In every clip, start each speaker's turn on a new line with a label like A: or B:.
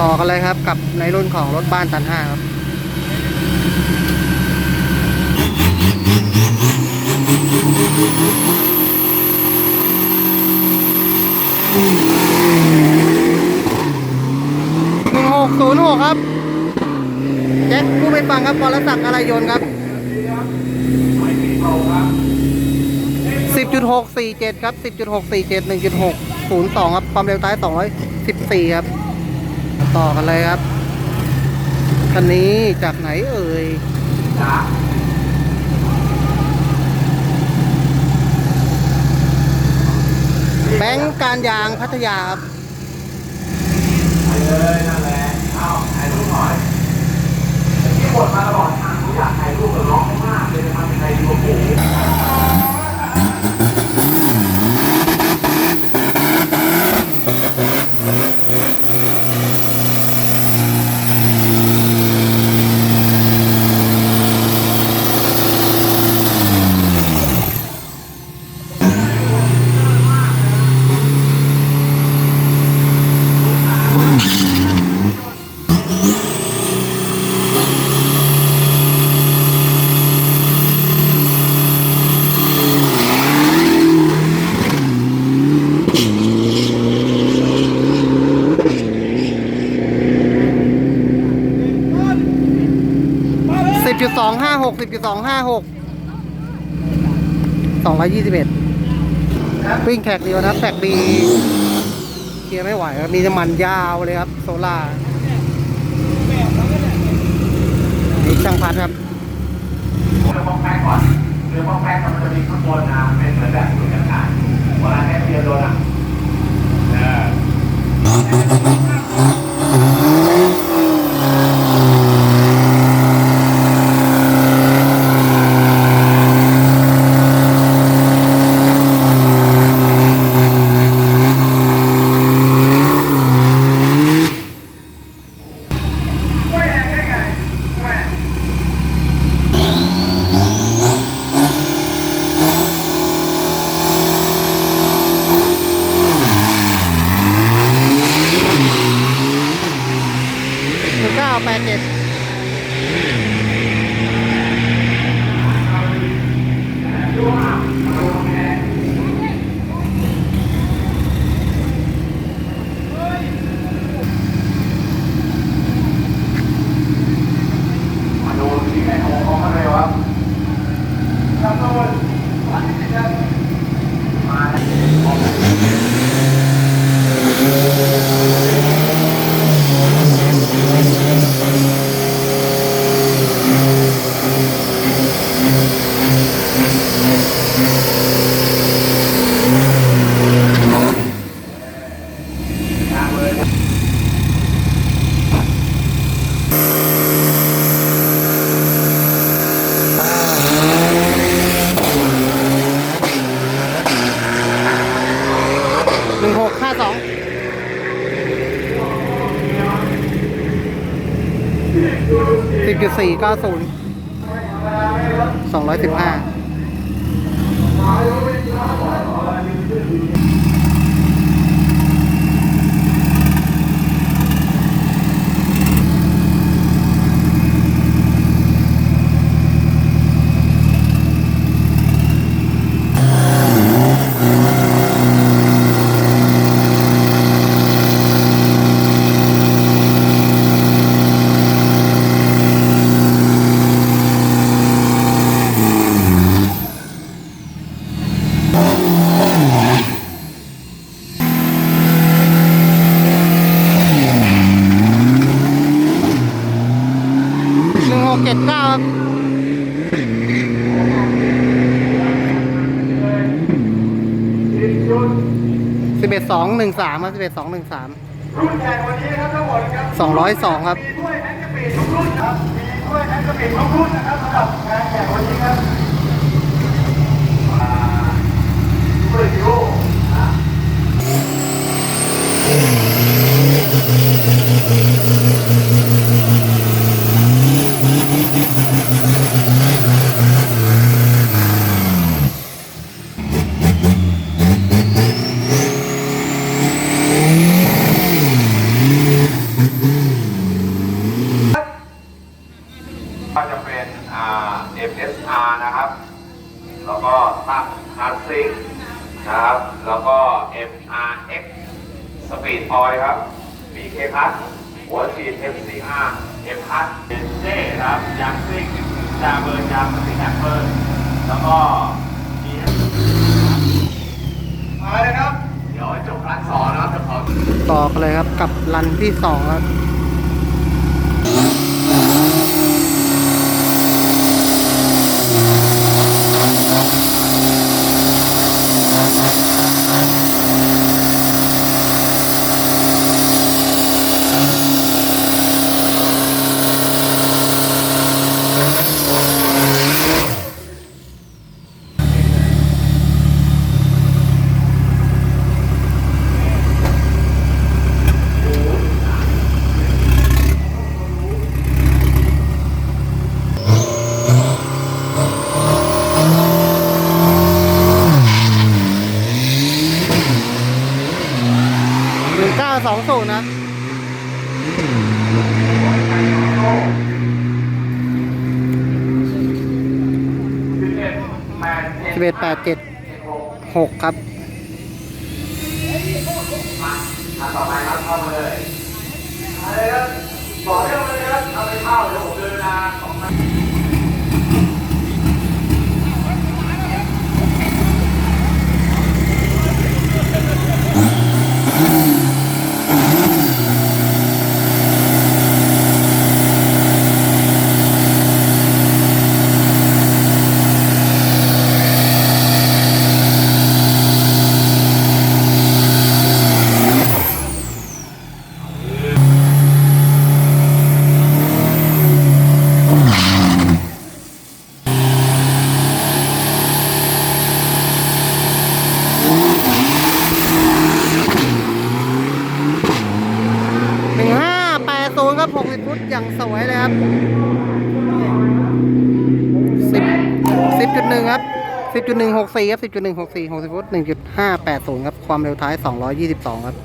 A: ต่อกันเลยครับกับในรุ่นของรถบ้านตันห้าครับหนึ่งหกศูนย์หกครับแจ็คผู้เป็นฟังครับบอลศักดิ์อะไรยนต์ครับสิบจุดหกสี่เจ็ดครับสิบจุดหกสี่เจ็ดหนึ่งจุดหกศูนย์สองครับ ความเร็วท้ายสองร้อยสิบสี่ครับ ต่อกันเลยครับคันนี้จากไหนเอ่ยแบงก์การยางพัทยาครับ
B: เลยนั่นแหละเอ้าถ่ายรูปหน่อยที่บ่นมาตลอดทางเขาอยากถ่ายรูปกับน้องมากเลยจะทำยังไงดีวะผม
A: สิบจุดสองห้าหกสิบจุดสองห้าหกสองร้อยยี่สิบเอ็ดวิ่งแขกเดียวนะแขกดีเคลียร์ไม่ไหวครับมีน้ำมันยาวเลยครับ โซล่านี่ช่างพัดครับ
B: เรือป้องแป้ก่อนเรือป้องแป้งมันจะมีข้างบนแบบหน่วยงานเวลาแค่เรือโดนอะเออ
A: หนึ่งเก้า แปดเจ็ด จุดสี่เก้าศูนย์สองร้อยสิบห้า สิบเอ็ดสองหนึ่งสามครับสิบเอ็ดสองหนึ่งสาม
B: รุ่นใหญ่วันนี้นะครับทั้งหมดครับ
A: สองร้อยสองครับ
B: มีถ้วยแอนกระปีทุกรุ่นครับมีถ้วยแอนกระปีทุกรุ่นนะครับสำหรับงานแข่งวันนี้ครับอ่าถ้วยดิโอนะ MSR นะครับ แล้วก็ตั้งคลาสสิงนะครับ แล้วก็ MRX สปีดพอยครับ BK พัทหัวฉีด M45 M พัทเดนเซ่ครับยางซิ่งจาเบอร์ยางสติแอปเอร์แล้วก็ GM มาเลยครับ เดี๋ยวจบรันสองนะครับจะขอ
A: ต่อกัเลยครับกับรันที่สองครับ สิบเอ็ดแปดเจ็ดหกครับ
B: ต่อไปครับเข้ามาเลยอะไรครับบอกเรื่องเลยครับเอาไปเข้าเดี๋ยวผมเดินนาสองนาที
A: หนึ่งห้าแปดศูนย์ครับหกสิบฟุตอย่างสวยเลยครับสิบสิบจุดห นึ่งครับสิบจุดหนึ่งหกสี่ครับสิบจุดหนึ่งหกสี่หกสิบฟุตหนึ่งจุดห้าแปดศูนย์ครับ ความเร็วท้ายสองร้อยยี่สิบสองครับ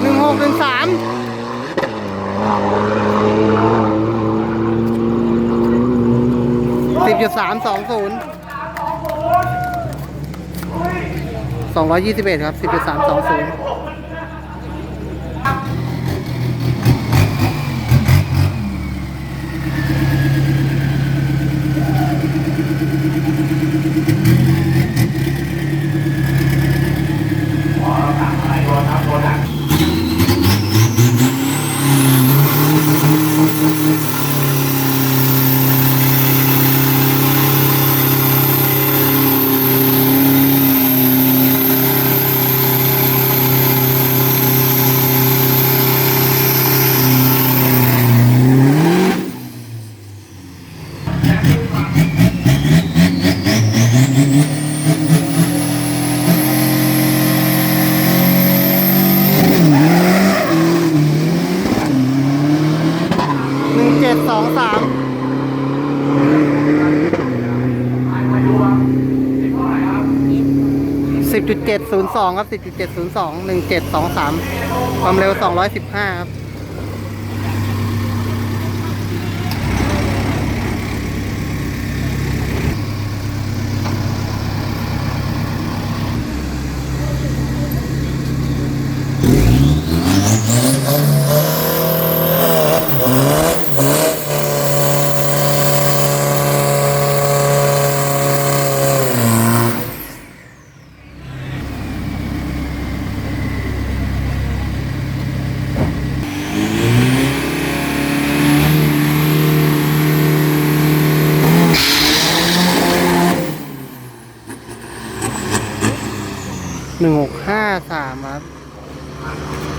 A: หนึ่งหกหนึ่งสามสิ บจุดสามสองศูนย์สองร้อยยี่สิบเอ็ดครับสิบจุดสามสองศูนย์ สองสามสิบจุดเจ็ดศูนย์สองครับสิบจุดเจ็ดศูนย์สองหนึ่งเจ็ดสองสามความเร็วสองร้อยสิบห้าครับ 1 6